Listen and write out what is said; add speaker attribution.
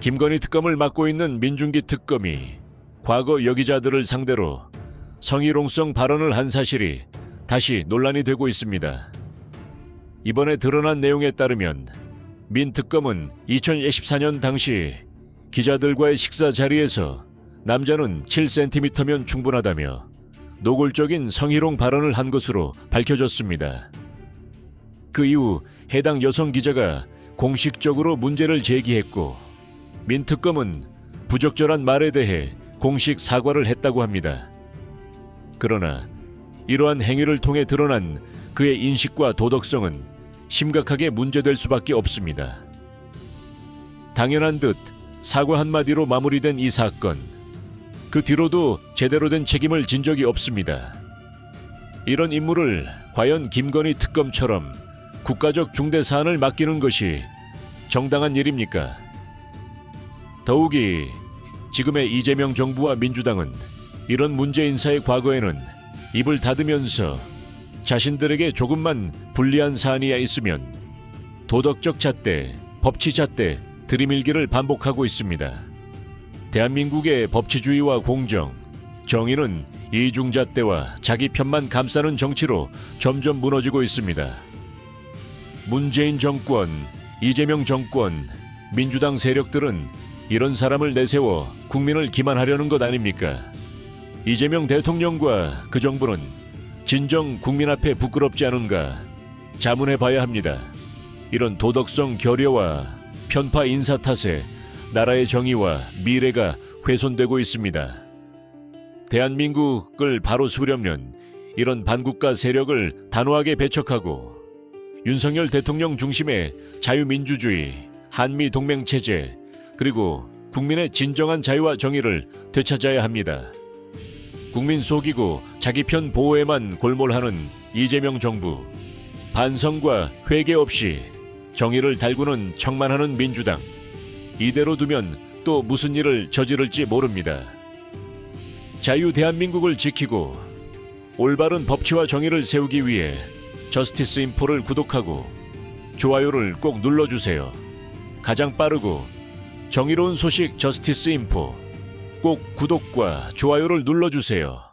Speaker 1: 김건희 특검을 맡고 있는 민중기 특검이 과거 여기자들을 상대로 성희롱성 발언을 한 사실이 다시 논란이 되고 있습니다. 이번에 드러난 내용에 따르면 민 특검은 2014년 당시 기자들과의 식사 자리에서 남자는 7cm면 충분하다며 노골적인 성희롱 발언을 한 것으로 밝혀졌습니다. 그 이후 해당 여성 기자가 공식적으로 문제를 제기했고 민특검은 부적절한 말에 대해 공식 사과를 했다고 합니다. 그러나 이러한 행위를 통해 드러난 그의 인식과 도덕성은 심각하게 문제될 수밖에 없습니다. 당연한 듯 사과 한마디로 마무리된 이 사건. 그 뒤로도 제대로 된 책임을 진 적이 없습니다. 이런 임무를 과연 김건희 특검처럼 국가적 중대 사안을 맡기는 것이 정당한 일입니까? 더욱이 지금의 이재명 정부와 민주당은 이런 문제 인사의 과거에는 입을 닫으면서 자신들에게 조금만 불리한 사안이야 있으면 도덕적 잣대, 법치 잣대 들이밀기를 반복하고 있습니다. 대한민국의 법치주의와 공정, 정의는 이중잣대와 자기 편만 감싸는 정치로 점점 무너지고 있습니다. 문재인 정권, 이재명 정권, 민주당 세력들은 이런 사람을 내세워 국민을 기만하려는 것 아닙니까? 이재명 대통령과 그 정부는 진정 국민 앞에 부끄럽지 않은가 자문해 봐야 합니다. 이런 도덕성 결여와 편파 인사 탓에 나라의 정의와 미래가 훼손되고 있습니다. 대한민국을 바로 세우려면 이런 반국가 세력을 단호하게 배척하고 윤석열 대통령 중심의 자유민주주의, 한미 동맹 체제, 그리고 국민의 진정한 자유와 정의를 되찾아야 합니다. 국민 속이고 자기 편 보호에만 골몰하는 이재명 정부, 반성과 회개 없이 정의를 달구는 청만하는 민주당, 이대로 두면 또 무슨 일을 저지를지 모릅니다. 자유 대한민국을 지키고 올바른 법치와 정의를 세우기 위해 저스티스 인포를 구독하고 좋아요를 꼭 눌러주세요. 가장 빠르고 정의로운 소식 저스티스 인포 꼭 구독과 좋아요를 눌러주세요.